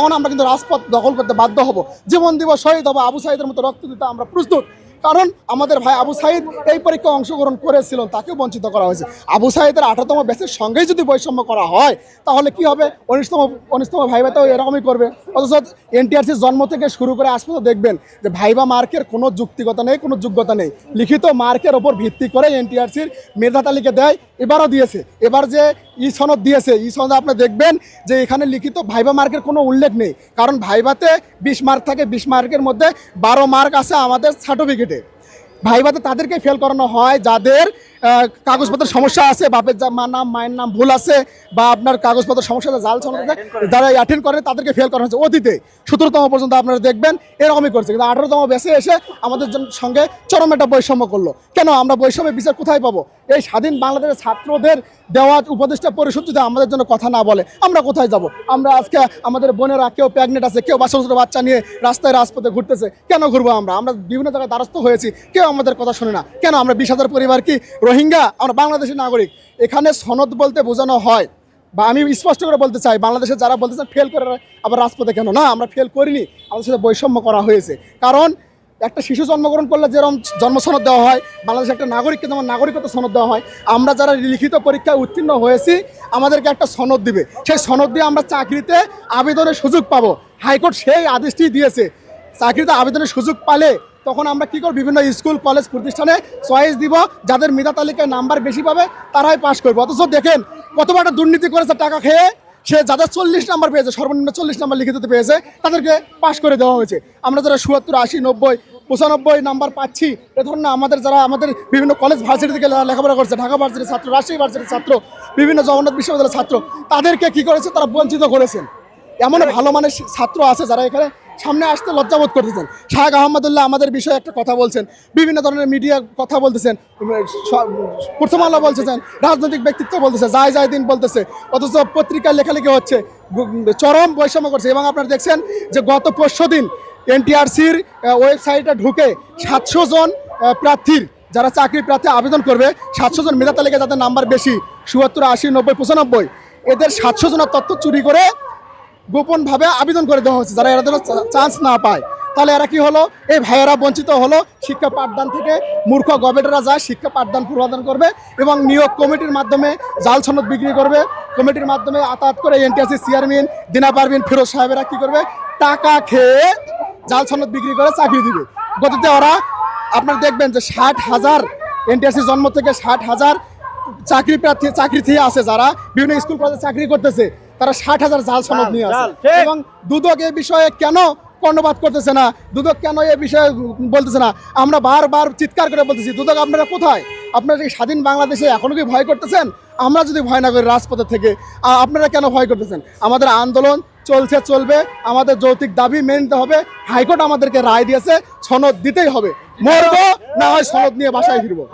তখন আমরা কিন্তু রাজপথ দখল করতে বাধ্য হব। জীবন দিব শহীদ হব আবু সাইদের মতো রক্ত দিতে আমরা প্রস্তুত। কারণ আমাদের ভাই আবু সাইদ এই পরীক্ষায় অংশগ্রহণ করেছিলেন তাকেও বঞ্চিত করা হয়েছে। আবু সাইদের আঠারোতম ব্যাচের সঙ্গেই যদি বৈষম্য করা হয়, তাহলে কি হবে? উনিশতম উনিশতম ভাই ভাইটাও এরকমই করবে। অথচ এনটিআরসির জন্ম থেকে শুরু করে আজ দেখবেন যে ভাইবা মার্কের কোনো যুক্তিগতা নেই, কোনো যোগ্যতা নেই। লিখিত মার্কের ওপর ভিত্তি করে এনটিআরসির মেধা তালিকা দেয়, এবারও দিয়েছে। এবার যে ই সনদ দিয়েছে। ই সনদ আপনি দেখবেন যে এখানে লিখিত ভাইবা মার্কের কোনো উল্লেখ নেই। কারণ ভাইবাতে বিশ মার্ক থাকে বিশ মার্কের মধ্যে বারো মার্ক আছে আমাদের সার্টিফিকেটে ভাইবাতে তাদেরকে ফেল করানো হয় যাদের আহ, কাগজপত্রের সমস্যা আছে বাপের মা নাম মায়ের নাম ভুল আছে বা আপনার কাগজপত্র সমস্যা জাল সনদ যারা অ্যাটেন্ড করেন তাদেরকে ফেল করানো হয়েছে। অতীতে সতেরোতম পর্যন্ত আপনারা দেখবেন এরকমই করছে। কিন্তু আঠারোতম বেসে এসে আমাদের সঙ্গে চরম একটা বৈষম্য করল। কেন? আমরা বৈষম্যের বিচার কোথায় পাবো? এই স্বাধীন বাংলাদেশের ছাত্রদের দেওয়া উপদেষ্টা পরিষদ যদি আমাদের জন্য কথা না বলে, আমরা কোথায় যাব? আমরা আজকে আমাদের বোনেরা কেউ প্রেগনেন্ট আছে, কেউ বাচ্চা ছোটো বাচ্চা নিয়ে রাস্তায় রাজপথে ঘুরতেছে, কেন ঘুরবো আমরা? আমরা বিভিন্ন জায়গায় দ্বারস্থ হয়েছি, কেউ আমাদের কথা শোনে না। কেন আমরা বিশ হাজার পরিবার কি রোহিঙ্গা? আমরা বাংলাদেশের নাগরিক। এখানে সনদ বলতে বোঝানো হয়, বা আমি স্পষ্ট করে বলতে চাই, বাংলাদেশে যারা বলতেছে ফেল করে, আবার রাজপথে কেন? না, আমরা ফেল করিনি। আমাদের সাথে বৈষম্য করা হয়েছে। কারণ একটা শিশু জন্মগ্রহণ করলে যেরকম জন্ম সনদ দেওয়া হয় বাংলাদেশের একটা নাগরিককে যেমন নাগরিকত্ব সনদ দেওয়া হয়, আমরা যারা লিখিত পরীক্ষায় উত্তীর্ণ হয়েছি, আমাদেরকে একটা সনদ দিবে। সেই সনদ দিয়ে আমরা চাকরিতে আবেদনের সুযোগ পাবো। হাইকোর্ট সেই আদেশটি দিয়েছে। চাকরিতে আবেদনের সুযোগ পালে তখন আমরা কি করব? বিভিন্ন স্কুল, কলেজ প্রতিষ্ঠানে চয়েস দিব। যাদের মেধা তালিকায় নাম্বার বেশি পাবে, তারাই পাশ করবে। অথচ দেখেন কত বড় একটা দুর্নীতি করেছে টাকা খেয়ে। সে যাদের চল্লিশ নাম্বার পেয়েছে, সর্বনিম্ন চল্লিশ নাম্বার লিখিত পেয়েছে, তাদেরকে পাশ করে দেওয়া হয়েছে। আমরা যারা সুয়াত্তর, আশি, নব্বই, পঁচানব্বই নাম্বার পাচ্ছি, এ ধরনের আমাদের যারা আমাদের বিভিন্ন কলেজ ভার্সিটি থেকে লেখাপড়া করছে, ঢাকা ভার্সিটির ছাত্র, রাজশাহী ভার্সিটির ছাত্র, বিভিন্ন জগন্নাথ বিশ্ববিদ্যালয়ের ছাত্র, তাদেরকে কি করেছে? তারা বঞ্চিত করেছেন। এমন ভালো মানের ছাত্র আছে যারা এখানে সামনে আসতে লজ্জাবোধ করতেছেন। শাহেক আহমদুল্লাহ আমাদের বিষয়ে একটা কথা বলছেন, বিভিন্ন ধরনের মিডিয়া কথা বলতেছেন প্রথম আলো বলতেছেন, রাজনৈতিক ব্যক্তিত্ব বলতেছে, যায় যায় দিন বলতেছে, অথচ পত্রিকায় লেখালেখি হচ্ছে, চরম বৈষম্য করছে এবং আপনারা দেখছেন যে গত পরশু দিন এনটিআরসির ওয়েবসাইটে ঢুকে সাতশো জন প্রার্থীর, যারা চাকরি প্রার্থী আবেদন করবে, সাতশো জন মেধা তালিকায় যাদের নাম্বার বেশি, চুয়াত্তর, আশি, নব্বই, পঁচানব্বই, এদের সাতশো জনের তথ্য চুরি করে গোপনভাবে আবেদন করে দেওয়া হচ্ছে যারা এরা চান্স না পায়, তাহলে এরা কি হলো? এই ভাইয়েরা বঞ্চিত হলো, শিক্ষা পাঠদান থেকে মূর্খ গবেটরা যায়, শিক্ষা পাঠদান পূর্বাদান করবে এবং নিয়োগ কমিটির মাধ্যমে জাল সনদ বিক্রি করবে। কমিটির মাধ্যমে আতাত করে এনটিএসসি চেয়ারম্যান, দিনা পারভিন, ফিরোজ সাহেবেরা কি করবে? টাকা খেয়ে জাল সনদ বিক্রি করে চাকরি দিবে। গতিতে ওরা, আপনারা দেখবেন যে ষাট হাজার এনটিএসসি জন্ম থেকে ষাট হাজার চাকরি প্রার্থী চাকরি থেকে আছে যারা। বিভিন্ন স্কুল কলেজে চাকরি করতেছে। তারা ষাট হাজার জাল সনদ নিয়ে আসে এবং দুদক এ বিষয়ে কেন কর্ণপাত করতেছে না? দুদক কেন এ বিষয়ে বলতেছে না? আমরা বারবার চিৎকার করে বলতেছি দুদক আপনারা কোথায়? আপনারা কি স্বাধীন বাংলাদেশে এখনও কি ভয় করতেছেন? আমরা যদি ভয় না করি রাজপথে থেকে আপনারা কেন ভয় করতেছেন? আমাদের আন্দোলন চলছে চলবে। আমাদের যৌক্তিক দাবি মেনে নিতে হবে। হাইকোর্ট আমাদেরকে রায় দিয়েছে সনদ দিতেই হবে। মরবো না হয় সনদ নিয়ে বাসায় ফিরবো।